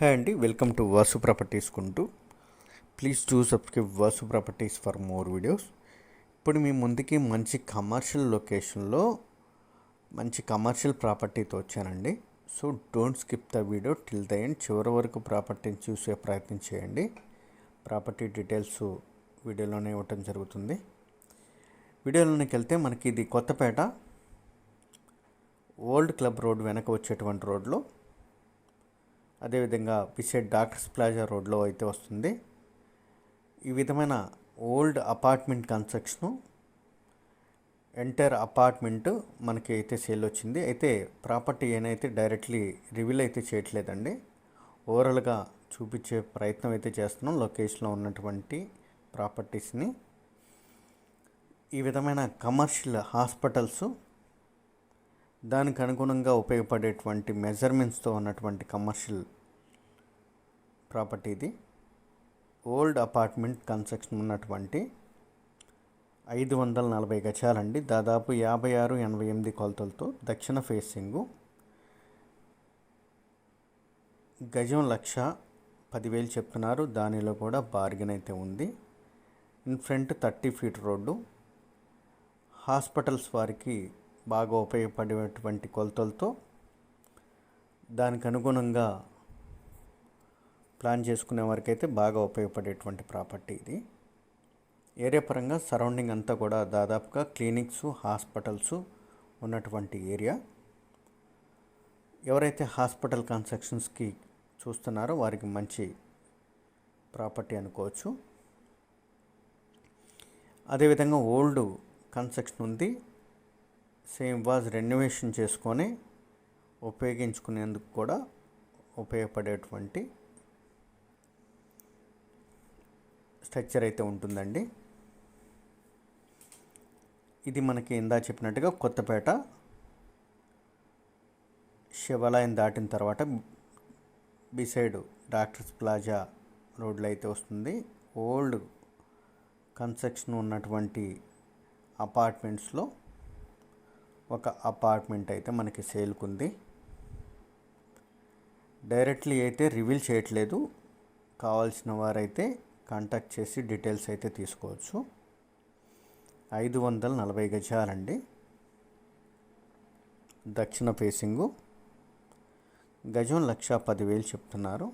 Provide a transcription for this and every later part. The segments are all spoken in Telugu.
హాయ్ అండి welcome to Vasu properties కుంటూ please do subscribe Vasu properties for more videos ఇప్పుడు మీ ముందుకి మంచి కమర్షియల్ లొకేషన్లో మంచి కమర్షియల్ ప్రాపర్టీతో వచ్చానండి. So don't skip the video till the end చివరి వరకు ప్రాపర్టీని చూసే ప్రయత్నం చేయండి. ప్రాపర్టీ డీటెయిల్స్ వీడియోలోనే ఇవ్వటం జరుగుతుంది. వీడియోలోనికి వెళ్తే మనకి ఇది కొత్తపేట. ఓల్డ్ క్లబ్ రోడ్ వెనక వచ్చేటువంటి రోడ్లో అదేవిధంగా బిసైడ్ డాక్టర్స్ ప్లాజా రోడ్లో అయితే వస్తుంది. ఈ విధమైన old apartment construction entire apartment మనకి అయితే సేల్ వచ్చింది. అయితే ప్రాపర్టీ ఏనైతే డైరెక్ట్లీ రివీల్ అయితే చేయట్లేదండి. ఓవరాల్గా చూపించే ప్రయత్నం అయితే చేస్తున్నాం లొకేషన్లో ఉన్నటువంటి ప్రాపర్టీస్ని. ఈ విధమైన కమర్షియల్ హాస్పిటల్స్ దానికి అనుగుణంగా ఉపయోగపడేటువంటి మెజర్మెంట్స్తో ఉన్నటువంటి కమర్షియల్ ప్రాపర్టీ ఇది. ఓల్డ్ అపార్ట్మెంట్ కన్స్ట్రక్షన్ ఉన్నటువంటి ఐదు వందల నలభై గజాలండి. దాదాపు యాభై ఆరు ఎనభై ఎనిమిది కొలతలతో దక్షిణ ఫేసింగు గజం లక్ష పదివేలు చెప్తున్నారు. దానిలో కూడా బార్గెన్ అయితే ఉంది. In front thirty feet road. Hospitals వారికి బాగా ఉపయోగపడేటువంటి కొలతలతో దానికి అనుగుణంగా ప్లాన్ చేసుకునే వారికి అయితే బాగా ఉపయోగపడేటువంటి ప్రాపర్టీ ఇది. ఏరియా పరంగా సరౌండింగ్ అంతా కూడా దాదాపుగా క్లినిక్స్ హాస్పిటల్స్ ఉన్నటువంటి ఏరియా. ఎవరైతే హాస్పిటల్ కన్స్ట్రక్షన్స్కి చూస్తున్నారో వారికి మంచి ప్రాపర్టీ అనుకోవచ్చు. అదేవిధంగా ఓల్డ్ కన్స్ట్రక్షన్ ఉంది. సేమ్ వాజ్ రెన్యువేషన్ చేసుకొని ఉపయోగించుకునేందుకు కూడా ఉపయోగపడేటువంటి స్ట్రక్చర్ అయితే ఉంటుందండి. ఇది మనకి ఇందా చెప్పినట్టుగా కొత్తపేట శివాలయం దాటిన తర్వాత బిసైడ్ డాక్టర్స్ ప్లాజా రోడ్లో అయితే వస్తుంది. ఓల్డ్ కన్స్ట్రక్షన్ ఉన్నటువంటి అపార్ట్మెంట్స్లో ఒక అపార్ట్మెంట్ అయితే మనకి సేల్కుంది. డైరెక్ట్లీ అయితే రివీల్ చేయట్లేదు. కావాల్సిన వారైతే కాంటాక్ట్ చేసి డీటెయిల్స్ అయితే తీసుకోవచ్చు. ఐదు వందల నలభై గజాలండి. దక్షిణ ఫేసింగు గజం లక్ష పదివేలు చెప్తున్నారు.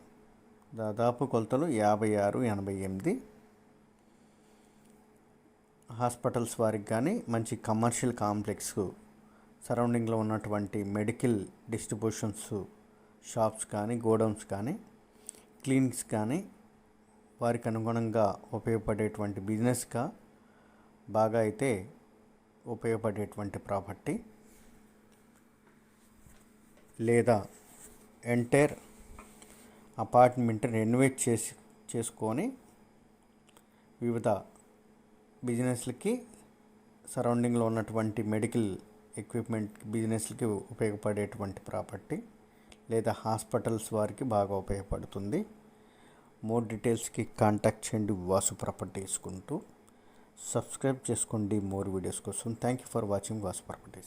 దాదాపు కొలతలు యాభై ఆరు ఎనభై ఎనిమిది. హాస్పిటల్స్ వారికి కానీ మంచి కమర్షియల్ కాంప్లెక్స్ సరౌండింగ్లో ఉన్నటువంటి మెడికల్ డిస్ట్రిబ్యూషన్స్ షాప్స్ కానీ గోడౌన్స్ కానీ క్లినిక్స్ కానీ వారికి అనుగుణంగా ఉపయోగపడేటువంటి బిజినెస్గా బాగా అయితే ఉపయోగపడేటువంటి ప్రాపర్టీ లేదా ఎంటైర్ అపార్ట్మెంట్ రెనోవేట్ చేసి చేసుకొని వివిధ బిజినెస్లకి సరౌండింగ్లో ఉన్నటువంటి మెడికల్ ఎక్విప్మెంట్ బిజినెస్లకి ఉపయోగపడేటువంటి ప్రాపర్టీ లేదా హాస్పిటల్స్ వారికి బాగా ఉపయోగపడుతుంది. మోర్ డీటెయిల్స్కి కాంటాక్ట్ చేయండి వాసు ప్రాపర్టీస్ కుంటూ. సబ్స్క్రైబ్ చేసుకోండి మోర్ వీడియోస్ కోసం. Thank you for watching Vasu properties